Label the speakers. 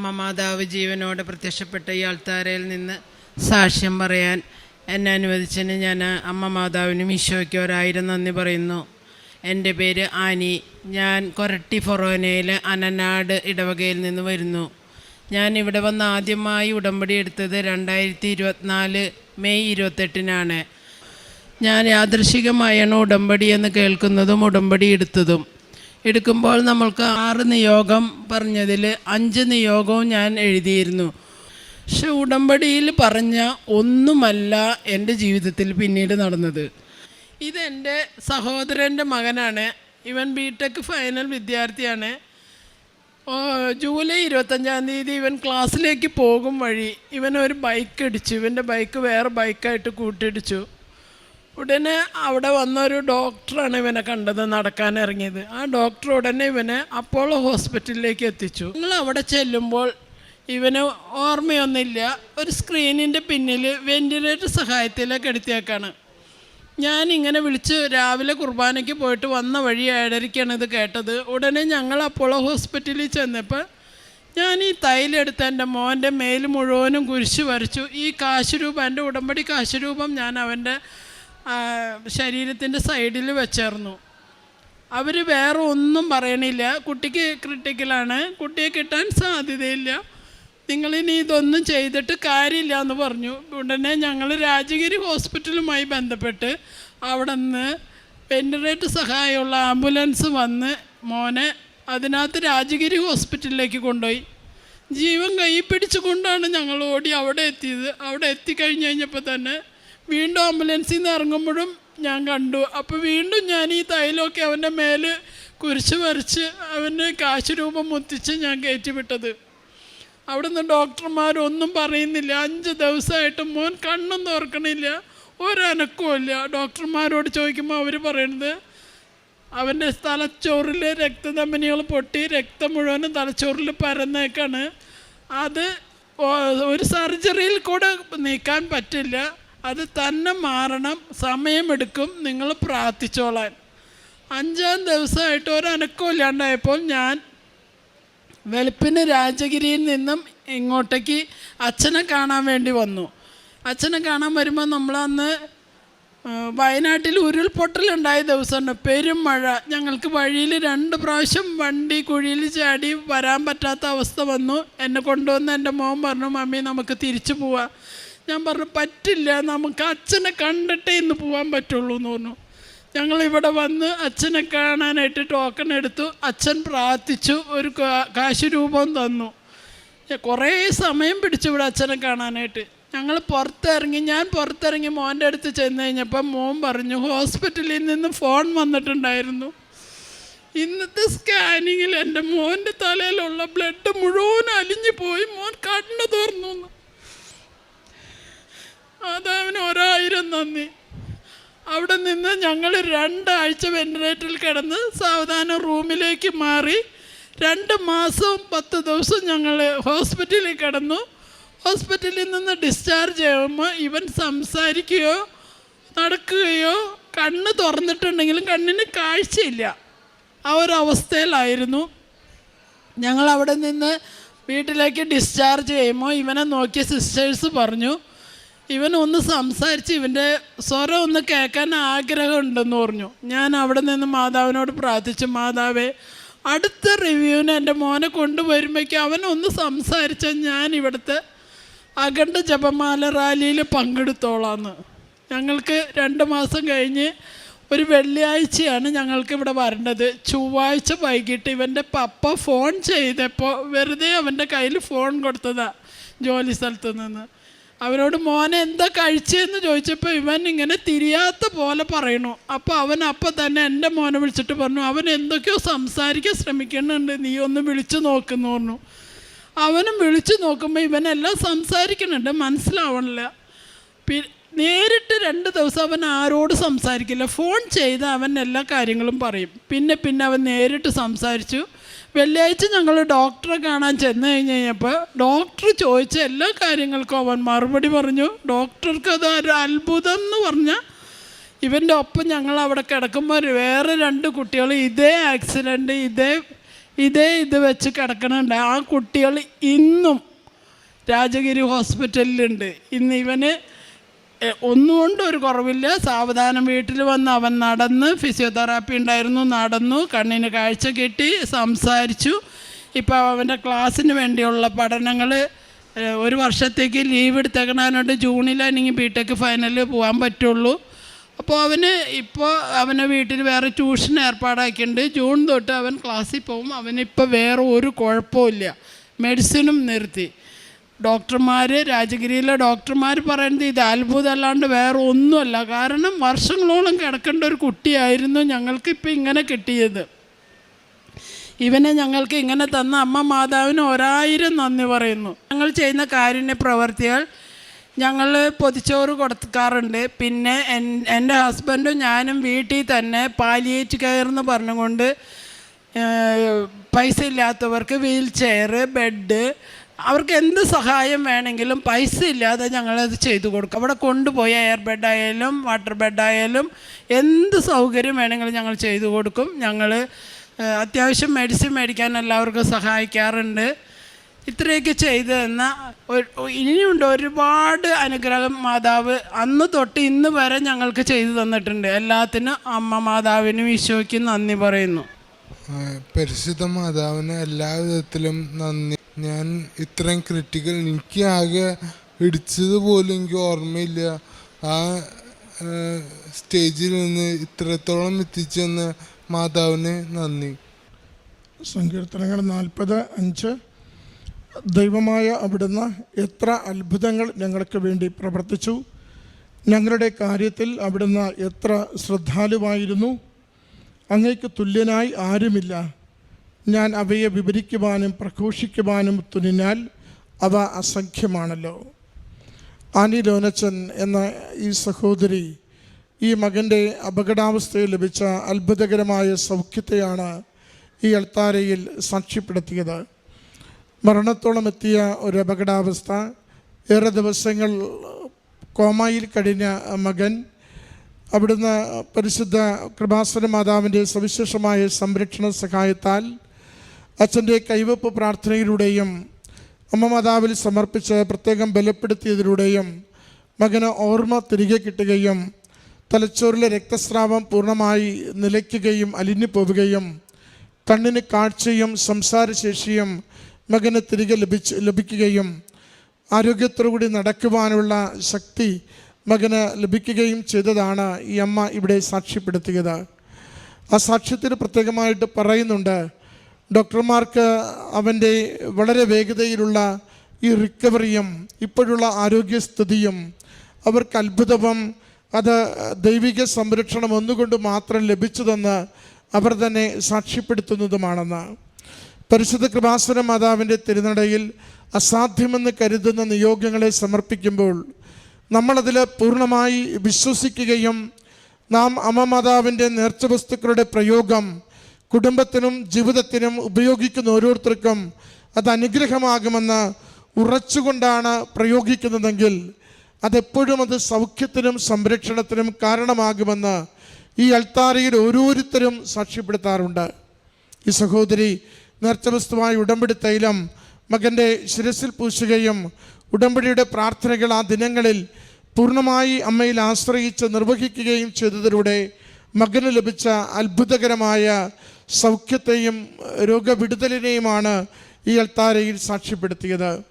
Speaker 1: അമ്മ മാതാവ് ജീവനോടെ പ്രത്യക്ഷപ്പെട്ട ഈ ആൾത്താരയിൽ നിന്ന് സാക്ഷ്യം പറയാൻ എന്നെ അനുവദിച്ചതിന് ഞാൻ അമ്മ മാതാവിനും ഈശോയ്ക്കും ഒരായിരം നന്ദി പറയുന്നു. എന്റെ പേര് ആനി. ഞാൻ കൊരട്ടി ഫൊറോനയിൽ അനനാട് ഇടവകയിൽ നിന്ന് വരുന്നു. ഞാൻ ഇവിടെ വന്ന് ആദ്യമായി ഉടമ്പടി എടുത്തത് രണ്ടായിരത്തി ഇരുപത്തിനാല് മെയ് ഇരുപത്തെട്ടിനാണ്. ഞാൻ യാദൃശികമായാണ് ഉടമ്പടി എന്ന് കേൾക്കുന്നതും ഉടമ്പടി എടുത്തതും. എടുക്കുമ്പോൾ നമ്മൾക്ക് ആറ് നിയോഗം പറഞ്ഞതിൽ അഞ്ച് നിയോഗവും ഞാൻ എഴുതിയിരുന്നു. പക്ഷെ ഉടമ്പടിയിൽ പറഞ്ഞ ഒന്നുമല്ല എന്റെ ജീവിതത്തിൽ പിന്നീട് നടന്നത്. ഇതെന്റെ സഹോദരന്റെ മകനാണ്. ഇവൻ ബി ടെക് ഫൈനൽ വിദ്യാർത്ഥിയാണ്. ജൂലൈ ഇരുപത്തഞ്ചാം തീയതി ഇവൻ ക്ലാസ്സിലേക്ക് പോകും വഴി ഇവൻ ഒരു ബൈക്ക് ഇടിച്ചു. ഇവന്റെ ബൈക്ക് വേറെ ബൈക്കായിട്ട് കൂട്ടിയിടിച്ചു. ഉടനെ അവിടെ വന്ന ഒരു ഡോക്ടറാണ് ഇവനെ കണ്ടത് നടക്കാൻ ഇറങ്ങിയത്. ആ ഡോക്ടർ ഉടനെ ഇവനെ അപ്പോളോ ഹോസ്പിറ്റലിലേക്ക് എത്തിച്ചു. നിങ്ങൾ അവിടെ ചെല്ലുമ്പോൾ ഇവന് ഓർമ്മയൊന്നുമില്ല. ഒരു സ്ക്രീനിന്റെ പിന്നിൽ വെന്റിലേറ്റർ സഹായത്തിലേക്ക് എടുത്തേക്കാണ്. ഞാൻ ഇങ്ങനെ വിളിച്ച് രാവിലെ കുർബാനയ്ക്ക് പോയിട്ട് വന്ന വഴി ഏഴരയ്ക്കാണ് ഇത് കേട്ടത്. ഉടനെ ഞങ്ങൾ അപ്പോളോ ഹോസ്പിറ്റലിൽ ചെന്നപ്പോൾ ഞാൻ ഈ തൈലെടുത്ത് എന്റെ മോന്റെ മേൽ മുഴുവനും കുരിശ് വരച്ചു. ഈ കാശുരൂപം എന്റെ ഉടമ്പടി കാശുരൂപം ഞാൻ അവന്റെ ശരീരത്തിന്റെ സൈഡിൽ വെച്ചേർന്നു. അവർ വേറെ ഒന്നും പറയണില്ല. കുട്ടിക്ക് ക്രിട്ടിക്കലാണ് കുട്ടിയെ കിട്ടാൻ സാധ്യതയില്ല. നിങ്ങളിനി ഇതൊന്നും ചെയ്തിട്ട് കാര്യമില്ല എന്ന് പറഞ്ഞു. ഉടനെ ഞങ്ങൾ രാജഗിരി ഹോസ്പിറ്റലുമായി ബന്ധപ്പെട്ട് അവിടെ നിന്ന് വെന്റിലേറ്റർ സഹായമുള്ള ആംബുലൻസ് വന്ന് മോനെ അതിനകത്ത് രാജഗിരി ഹോസ്പിറ്റലിലേക്ക് കൊണ്ടുപോയി. ജീവൻ കൈ പിടിച്ചുകൊണ്ടാണ് ഞങ്ങൾ ഓടി അവിടെ എത്തിയത്. അവിടെ എത്തിക്കഴിഞ്ഞ് കഴിഞ്ഞപ്പോൾ തന്നെ വീണ്ടും ആംബുലൻസിൽ നിന്ന് ഇറങ്ങുമ്പോഴും ഞാൻ കണ്ടു. അപ്പോൾ വീണ്ടും ഞാൻ ഈ തൈലമൊക്കെ അവന്റെ മേൽ കുരിശ് വരച്ച് അവന്റെ കാശ് രൂപം മുത്തിച്ച് ഞാൻ കയറ്റിവിട്ടത്. അവിടുന്ന് ഡോക്ടർമാരൊന്നും പറയുന്നില്ല. അഞ്ച് ദിവസമായിട്ട് മോൻ കണ്ണും തുറക്കണില്ല ഒരനക്കവുമില്ല ഡോക്ടർമാരോട് ചോദിക്കുമ്പോൾ അവർ പറയുന്നത് അവന്റെ തലച്ചോറിൽ രക്തധമനികൾ പൊട്ടി രക്തം മുഴുവനും തലച്ചോറിൽ പരന്നേക്കാണ്. അത് ഒരു സർജറിയിൽ കൂടെ നീക്കാൻ പറ്റില്ല. അത് തന്നെ മാറണം സമയമെടുക്കും നിങ്ങൾ പ്രാർത്ഥിച്ചോളാൻ. അഞ്ചാം ദിവസമായിട്ട് ഒരനക്കവും ഇല്ലാണ്ടായപ്പോൾ ഞാൻ വെളുപ്പിന് രാജഗിരിയിൽ നിന്നും ഇങ്ങോട്ടേക്ക് അച്ഛനെ കാണാൻ വേണ്ടി വന്നു. അച്ഛനെ കാണാൻ വരുമ്പോൾ നമ്മളന്ന് വയനാട്ടിൽ ഉരുൾപൊട്ടലുണ്ടായ ദിവസമാണ്. പെരും മഴ. ഞങ്ങൾക്ക് വഴിയിൽ രണ്ട് പ്രാവശ്യം വണ്ടി കുഴിയിൽ ചാടി വരാൻ പറ്റാത്ത അവസ്ഥ വന്നു. എന്നെ കൊണ്ടുവന്ന് എന്റെ മോൻ പറഞ്ഞു മമ്മി നമുക്ക് തിരിച്ചു പോവാം. ഞാൻ പറഞ്ഞു പറ്റില്ല നമുക്ക് അച്ഛനെ കണ്ടിട്ടേ ഇന്ന് പോകാൻ പറ്റുള്ളൂ എന്ന് പറഞ്ഞു. ഞങ്ങൾ ഇവിടെ വന്ന് അച്ഛനെ കാണാനായിട്ട് ടോക്കൺ എടുത്തു. അച്ഛൻ പ്രാർത്ഥിച്ചു ഒരു കാശ് രൂപം തന്നു. കുറേ സമയം പിടിച്ചു ഇവിടെ അച്ഛനെ കാണാനായിട്ട്. ഞങ്ങൾ പുറത്തിറങ്ങി ഞാൻ പുറത്തിറങ്ങി മോന്റെ അടുത്ത് ചെന്ന് കഴിഞ്ഞപ്പം മോൻ പറഞ്ഞു ഹോസ്പിറ്റലിൽ നിന്ന് ഫോൺ വന്നിട്ടുണ്ടായിരുന്നു. ഇന്നത്തെ സ്കാനിങ്ങിൽ എന്റെ മോന്റെ തലയിലുള്ള ബ്ലഡ് മുഴുവൻ അലിഞ്ഞു പോയി മോൻ കണ്ണു തുറന്നു. അതവന് ഒരായിരം നന്ദി. അവിടെ നിന്ന് ഞങ്ങൾ രണ്ടാഴ്ച വെന്റിലേറ്ററിൽ കിടന്ന് സാവധാനം റൂമിലേക്ക് മാറി രണ്ട് മാസവും പത്ത് ദിവസവും ഞങ്ങൾ ഹോസ്പിറ്റലിൽ കിടന്നു. ഹോസ്പിറ്റലിൽ നിന്ന് ഡിസ്ചാർജ് ചെയ്യുമ്പോൾ ഇവൻ സംസാരിക്കുകയോ നടക്കുകയോ കണ്ണ് തുറന്നിട്ടുണ്ടെങ്കിലും കണ്ണിന് കാഴ്ചയില്ല. ആ ഒരു അവസ്ഥയിലായിരുന്നു. ഞങ്ങൾ അവിടെ നിന്ന് വീട്ടിലേക്ക് ഡിസ്ചാർജ് ചെയ്യുമ്പോൾ ഇവനെ നോക്കിയ സിസ്റ്റേഴ്സ് പറഞ്ഞു ഇവൻ ഒന്ന് സംസാരിച്ച് ഇവന്റെ സ്വരം ഒന്ന് കേൾക്കാൻ ആഗ്രഹമുണ്ടെന്ന് പറഞ്ഞു. ഞാൻ അവിടെ നിന്ന് മാതാവിനോട് പ്രാർത്ഥിച്ചു മാതാവേ അടുത്ത റിവ്യൂവിന് എന്റെ മോനെ കൊണ്ടുവരുമ്പോഴേക്കും അവൻ ഒന്ന് സംസാരിച്ചാൽ ഞാൻ ഇവിടുത്തെ അഖണ്ഡ ജപമാല റാലിയിൽ പങ്കെടുത്തോളാന്ന്. ഞങ്ങൾക്ക് രണ്ട് മാസം കഴിഞ്ഞ് ഒരു വെള്ളിയാഴ്ചയാണ് ഞങ്ങൾക്ക് ഇവിടെ വരേണ്ടത്. ചൊവ്വാഴ്ച വൈകിട്ട് ഇവന്റെ പപ്പ ഫോൺ ചെയ്തപ്പോൾ വെറുതെ അവന്റെ കയ്യിൽ ഫോൺ കൊടുത്തതാണ് ജോലി സ്ഥലത്ത് നിന്ന്. അവനോട് മോനെ എന്താ കഴിച്ചതെന്ന് ചോദിച്ചപ്പോൾ ഇവൻ ഇങ്ങനെ തിരിയാത്ത പോലെ പറയണു. അപ്പോൾ അവൻ അപ്പം തന്നെ എന്റെ മോനെ വിളിച്ചിട്ട് പറഞ്ഞു അവൻ എന്തൊക്കെയോ സംസാരിക്കാൻ ശ്രമിക്കുന്നുണ്ട് നീ ഒന്ന് വിളിച്ചു നോക്കുന്നു പറഞ്ഞു. അവനും വിളിച്ചു നോക്കുമ്പോൾ ഇവനെല്ലാം സംസാരിക്കുന്നുണ്ട് മനസ്സിലാവണില്ല. നേരിട്ട് രണ്ട് ദിവസം അവൻ ആരോട് സംസാരിക്കില്ല. ഫോൺ ചെയ്ത് അവൻ എല്ലാ കാര്യങ്ങളും പറയും. പിന്നെ പിന്നെ അവൻ നേരിട്ട് സംസാരിച്ചു. വെള്ളിയാഴ്ച ഞങ്ങൾ ഡോക്ടറെ കാണാൻ ചെന്ന് കഴിഞ്ഞ് കഴിഞ്ഞപ്പോൾ ഡോക്ടർ ചോദിച്ച എല്ലാ കാര്യങ്ങൾക്കും അവൻ മറുപടി പറഞ്ഞു. ഡോക്ടർക്ക് അത് ഒരു അത്ഭുതം എന്ന് പറഞ്ഞാൽ ഇവന്റെ ഒപ്പം ഞങ്ങൾ അവിടെ കിടക്കുമ്പോൾ വേറെ രണ്ട് കുട്ടികൾ ഇതേ ആക്സിഡന്റ് ഇതേ ഇതേ ഇത് വെച്ച് കിടക്കണുണ്ട്. ആ കുട്ടികൾ ഇന്നും രാജഗിരി ഹോസ്പിറ്റലിലുണ്ട് ഇന്ന് ഇവന് ഒന്നുകൊണ്ടും ഒരു കുറവില്ല. സാവധാനം വീട്ടിൽ വന്ന് അവൻ നടന്ന് ഫിസിയോതെറാപ്പി ഉണ്ടായിരുന്നു നടന്നു കണ്ണിന് കാഴ്ച കിട്ടി സംസാരിച്ചു. ഇപ്പോൾ അവന്റെ ക്ലാസ്സിന് വേണ്ടിയുള്ള പഠനങ്ങൾ ഒരു വർഷത്തേക്ക് ലീവ് എടുത്തേക്കണതിനോട് ജൂണിലാണെങ്കിൽ ബി ടെക് ഫൈനലിൽ പോകാൻ പറ്റുള്ളൂ. അപ്പോൾ അവന് ഇപ്പോൾ അവനെ വീട്ടിൽ വേറെ ട്യൂഷൻ ഏർപ്പാടാക്കിയിട്ടുണ്ട്. ജൂൺ തൊട്ട് അവൻ ക്ലാസ്സിൽ പോകും അവനിപ്പോൾ വേറെ ഒരു കുഴപ്പമില്ല മെഡിസിനും നിർത്തി. ഡോക്ടർമാർ രാജഗിരിയിലെ ഡോക്ടർമാർ പറയുന്നത് ഇത് അത്ഭുതമല്ലാണ്ട് വേറെ ഒന്നുമല്ല. കാരണം വർഷങ്ങളോളം കിടക്കേണ്ട ഒരു കുട്ടിയായിരുന്നു ഞങ്ങൾക്ക് ഇപ്പം ഇങ്ങനെ കിട്ടിയത്. ഇവനെ ഞങ്ങൾക്ക് ഇങ്ങനെ തന്ന അമ്മ മാതാവിന് ഒരായിരം നന്ദി പറയുന്നു. ഞങ്ങൾ ചെയ്യുന്ന കാരുണ്യ പ്രവർത്തികൾ ഞങ്ങൾ പൊതിച്ചോറ് കൊടുക്കാറുണ്ട്. പിന്നെ എൻ- എന്റെ ഹസ്ബൻഡും ഞാനും വീട്ടിൽ തന്നെ പാലിയേറ്റ് കെയർ എന്ന് പറഞ്ഞുകൊണ്ട് പൈസ ഇല്ലാത്തവർക്ക് വീൽ ചെയർ ബെഡ് അവർക്ക് എന്ത് സഹായം വേണമെങ്കിലും പൈസ ഇല്ലാതെ ഞങ്ങളത് ചെയ്തു കൊടുക്കും. അവിടെ കൊണ്ടുപോയ എയർ ബെഡായാലും വാട്ടർ ബെഡായാലും എന്ത് സൗകര്യം വേണമെങ്കിലും ഞങ്ങൾ ചെയ്തു കൊടുക്കും. ഞങ്ങൾ അത്യാവശ്യം മെഡിസിൻ മേടിക്കാൻ എല്ലാവർക്കും സഹായിക്കാറുണ്ട്. ഇത്രയൊക്കെ ചെയ്തു തന്ന ഇനിയുണ്ട് ഒരുപാട് അനുഗ്രഹം മാതാവ് അന്ന് തൊട്ട് ഇന്ന് വരെ ഞങ്ങൾക്ക് ചെയ്തു തന്നിട്ടുണ്ട്. എല്ലാത്തിനും അമ്മ മാതാവിനും ഈശോയ്ക്കും നന്ദി പറയുന്നു.
Speaker 2: പരിശുദ്ധ മാതാവിന് എല്ലാ വിധത്തിലും നന്ദി. ഞാൻ ഇത്രയും ക്രിട്ടിക്കൽ എനിക്ക് ആകെ ഇടിച്ചത് പോലും എനിക്ക് ഓർമ്മയില്ല. ആ സ്റ്റേജിൽ നിന്ന് ഇത്രത്തോളം എത്തിച്ചെന്ന് മാതാവിന് നന്ദി.
Speaker 3: സങ്കീർത്തനങ്ങൾ നാൽപ്പത് അഞ്ച്. ദൈവമായ അവിടുന്ന് എത്ര അത്ഭുതങ്ങൾ ഞങ്ങൾക്ക് വേണ്ടി പ്രവർത്തിച്ചു. ഞങ്ങളുടെ കാര്യത്തിൽ അവിടുന്ന് എത്ര ശ്രദ്ധാലുവായിരുന്നു. അങ്ങേക്ക് തുല്യനായി ആരുമില്ല. ഞാൻ അവയെ വിവരിക്കുവാനും പ്രഘോഷിക്കുവാനും തുനിഞ്ഞാൽ അവ അസംഖ്യമാണല്ലോ. ആനി ലോനച്ചൻ എന്ന ഈ സഹോദരി ഈ മകന്റെ അപകടാവസ്ഥയിൽ ലഭിച്ച അത്ഭുതകരമായ സൗഖ്യത്തെയാണ് ഈ അൾത്താരയിൽ സാക്ഷ്യപ്പെടുത്തിയത്. മരണത്തോളം എത്തിയ ഒരു അപകടാവസ്ഥ ഏറെ ദിവസങ്ങൾ കോമായിൽ കഴിഞ്ഞ മകൻ അവിടുന്ന് പരിശുദ്ധ കൃപാസന മാതാവിന്റെ സവിശേഷമായ സംരക്ഷണ സഹായത്താൽ അച്ഛന്റെ കൈവപ്പ് പ്രാർത്ഥനയിലൂടെയും അമ്മ മാതാവിൽ സമർപ്പിച്ച് പ്രത്യേകം ബലപ്പെടുത്തിയതിലൂടെയും മകന് ഓർമ്മ തിരികെ കിട്ടുകയും തലച്ചോറിലെ രക്തസ്രാവം പൂർണമായി നിലയ്ക്കുകയും അലിഞ്ഞു പോവുകയും കണ്ണിന് കാഴ്ചയും സംസാരശേഷിയും മകന് തിരികെ ലഭിച്ച് ലഭിക്കുകയും ആരോഗ്യത്തോടുകൂടി നടക്കുവാനുള്ള ശക്തി മകന് ലഭിക്കുകയും ചെയ്തതാണ് ഈ അമ്മ ഇവിടെ സാക്ഷ്യപ്പെടുത്തിയത്. ആ സാക്ഷ്യത്തിന് പ്രത്യേകമായിട്ട് പറയുന്നുണ്ട് ഡോക്ടർമാർക്ക് അവന്റെ വളരെ വേഗതയിലുള്ള ഈ റിക്കവറിയും ഇപ്പോഴുള്ള ആരോഗ്യസ്ഥിതിയും അവർക്ക് അത്ഭുതവും അത് ദൈവിക സംരക്ഷണം ഒന്നുകൊണ്ട് മാത്രം ലഭിച്ചതെന്ന് അവർ തന്നെ സാക്ഷ്യപ്പെടുത്തുന്നതുമാണെന്ന്. പരിശുദ്ധ കൃപാസന മാതാവിന്റെ തിരുനടയിൽ അസാധ്യമെന്ന് കരുതുന്ന നിയോഗങ്ങളെ സമർപ്പിക്കുമ്പോൾ നമ്മളതിൽ പൂർണമായി വിശ്വസിക്കുകയും നാം അമ്മ മാതാവിന്റെ നേർച്ച വസ്തുക്കളുടെ പ്രയോഗം കുടുംബത്തിനും ജീവിതത്തിനും ഉപയോഗിക്കുന്ന ഓരോരുത്തർക്കും അത് അനുഗ്രഹമാകുമെന്ന് ഉറച്ചുകൊണ്ടാണ് പ്രയോഗിക്കുന്നതെങ്കിൽ അതെപ്പോഴും അത് സൗഖ്യത്തിനും സംരക്ഷണത്തിനും കാരണമാകുമെന്ന് ഈ അൾത്താരയിൽ ഓരോരുത്തരും സാക്ഷ്യപ്പെടുത്താറുണ്ട്. ഈ സഹോദരി നേർച്ചവസ്തുവായി ഉടമ്പടി തൈലം മകന്റെ ശിരസിൽ പൂശുകയും ഉടമ്പടിയുടെ പ്രാർത്ഥനകൾ ആ ദിനങ്ങളിൽ പൂർണമായി അമ്മയിൽ ആശ്രയിച്ച് നിർവഹിക്കുകയും ചെയ്തതിലൂടെ മകന് ലഭിച്ച അത്ഭുതകരമായ സൗഖ്യത്തെയും രോഗവിടുതലിനെയുമാണ് ഈ അൽത്താരയിൽ സാക്ഷ്യപ്പെടുത്തിയത്.